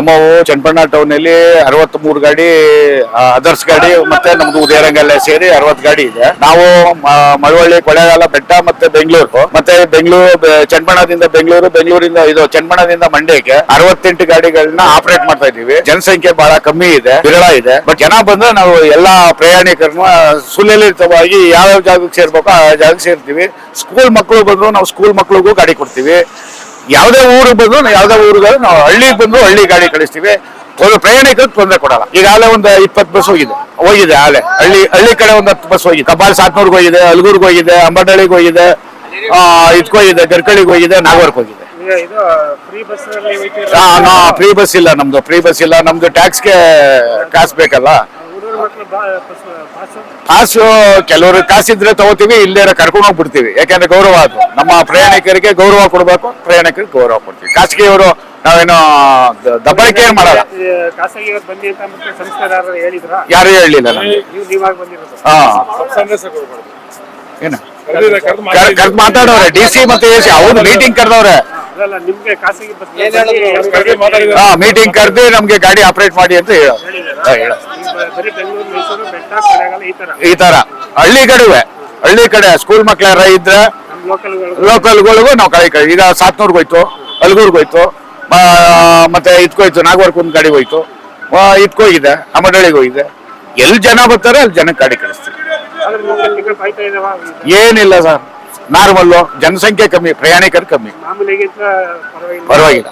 ನಮ್ಮವು ಚನ್ನಪಣ್ಣ ಟೌನ್ ಅಲ್ಲಿ ಅರವತ್ತ್ ಮೂರು ಗಾಡಿ ಅದರ್ಸ್ ಗಾಡಿ ಮತ್ತೆ ನಮ್ದು ಉದಯರಂಗಲ್ಲ ಸೇರಿ ಅರವತ್ ಗಾಡಿ ಇದೆ. ನಾವು ಮಳವಳ್ಳಿ ಕೊಳ್ಳೇಗಾಲ ಬೆಟ್ಟ ಮತ್ತೆ ಬೆಂಗಳೂರು. ಮತ್ತೆ ಬೆಂಗಳೂರು ಚನ್ನಪಣ್ಣದಿಂದ ಬೆಂಗಳೂರು, ಬೆಂಗಳೂರಿಂದ ಇದು ಚನ್ನಪಣ್ಣದಿಂದ ಮಂಡ್ಯಕ್ಕೆ ಅರವತ್ತೆಂಟು ಗಾಡಿಗಳನ್ನ ಆಪರೇಟ್ ಮಾಡ್ತಾ ಇದೀವಿ ಜನಸಂಖ್ಯೆ ಬಹಳ ಕಮ್ಮಿ ಇದೆ, ವಿರಳ ಇದೆ. ಬಟ್ ಜನ ಬಂದ್ರೆ ನಾವು ಎಲ್ಲಾ ಪ್ರಯಾಣಿಕರನ್ನ ಸುಲಲಿತವಾಗಿ ಯಾವ್ಯಾವ ಜಾಗಕ್ಕೆ ಸೇರ್ಬೇಕು ಆ ಜಾಗಕ್ಕೆ ಸೇರ್ತೀವಿ. ಸ್ಕೂಲ್ ಮಕ್ಕಳು ಬಂದ್ರು ನಾವು ಸ್ಕೂಲ್ ಮಕ್ಕಳಿಗೂ ಗಾಡಿ ಕೊಡ್ತೀವಿ. ಯಾವುದೇ ಊರಿಗೆ ಬಂದ್ರು ನಾವು ಯಾವುದೇ ಊರಿಗೆ ನಾವು ಹಳ್ಳಿಗೆ ಬಂದ್ರು ಹಳ್ಳಿ ಗಾಡಿ ಕಳಿಸ್ತೀವಿ. ಒಂದು ಪ್ರಯಾಣಿಕರಿಗೆ ತೊಂದರೆ ಕೊಡಲ್ಲ. ಈಗಾಗಲೇ ಒಂದು ಇಪ್ಪತ್ತು ಬಸ್ ಹೋಗಿದೆ. ಹೋಗಿದೆ ಆಲೆ. ಹಳ್ಳಿ ಹಳ್ಳಿ ಕಡೆ ಒಂದು ಹತ್ತು ಬಸ್ ಹೋಗಿದೆ. ಕಬಾಲ್ ಸಾತ್ನೂರ್ಗೆ ಹೋಗಿದೆ ಅಲ್ಗೂರ್ಗೆ ಹೋಗಿದೆ ಅಂಬಡಳ್ಳಿಗೆ ಹೋಗಿದೆ ಹೋಗಿದೆ ಗರ್ಕಳಿಗೆ ಹೋಗಿದೆ ನಾಗವರ್ಗೆ ಹೋಗಿದೆ. ಫ್ರೀ ಬಸ್ ಇಲ್ಲ ನಮ್ದು. ಫ್ರೀ ಬಸ್ ಇಲ್ಲ. ನಮ್ದು ಟ್ಯಾಕ್ಸ್ಗೆ ಕಾಸು ಬೇಕಲ್ಲ. ಕಾಸು ಕೆಲವರು ಕಾಸಿದ್ರೆ ತಗೋತೀವಿ ಇಲ್ಲೇ ಕರ್ಕೊಂಡು ಹೋಗ್ಬಿಡ್ತೀವಿ. ಯಾಕೆಂದ್ರೆ ಗೌರವ ಅದು. ನಮ್ಮ ಪ್ರಯಾಣಿಕರಿಗೆ ಗೌರವ ಕೊಡಬೇಕು ಪ್ರಯಾಣಿಕರಿಗೆ ಗೌರವ ಕೊಡ್ತೀವಿ. ಖಾಸಗಿ ಅವರು ನಾವೇನು ದಬ್ಬಳಿಕೆ ಏನ್ ಮಾಡಲ್ಲ. ಯಾರು ಹೇಳಿಲ್ಲ ಏನು? ಕರ್ದು ಮಾತಾಡೋರೆ. ಡಿ ಸಿ ಮತ್ತೆ ಎ ಸಿ ಅವ್ರು ಮೀಟಿಂಗ್ ಕರೆದವ್ರೆ. ಮೀಟಿಂಗ್ ಕರೆದು ನಮ್ಗೆ ಗಾಡಿ ಆಪರೇಟ್ ಮಾಡಿ ಅಂತ ಹೇಳೋ. ಈ ತರ. ಹಳ್ಳಿ ಕಡೆ ಹಳ್ಳಿ ಕಡೆ ಸ್ಕೂಲ್ ಮಕ್ಳು ಯಾರ ಇದ್ರೆ ಲೋಕಲ್ಗಳಿಗೂ ನಾವು ಕಳಿ ಕಳಿ ಈಗ ಸಾತ್ನೂರ್ಗೆ ಹೋಯ್ತು ಅಲ್ಗೂರ್ಗೆ ಹೋಯ್ತು ಮತ್ತೆ ಇದ್ಕೋಯ್ತು ನಾಗವರ್ಕ್ ಒಂದು ಗಾಡಿ ಹೋಯ್ತು. ಇದ್ಕೋಗಿದೆ ಅಮಡಳಿಗೆ ಹೋಗಿದೆ. ಎಲ್ಲಿ ಜನ ಬರ್ತಾರೆ ಅಲ್ಲಿ ಜನಕ್ಕೆ ಗಾಡಿ ಕಳಿಸ್ತೀವಿ ಏನಿಲ್ಲ ಸರ್. ನಾರ್ಮಲ್ಲು ಜನಸಂಖ್ಯೆ ಕಮ್ಮಿ ಪ್ರಯಾಣಿಕರು ಕಮ್ಮಿ. ಪರವಾಗಿಲ್ಲ.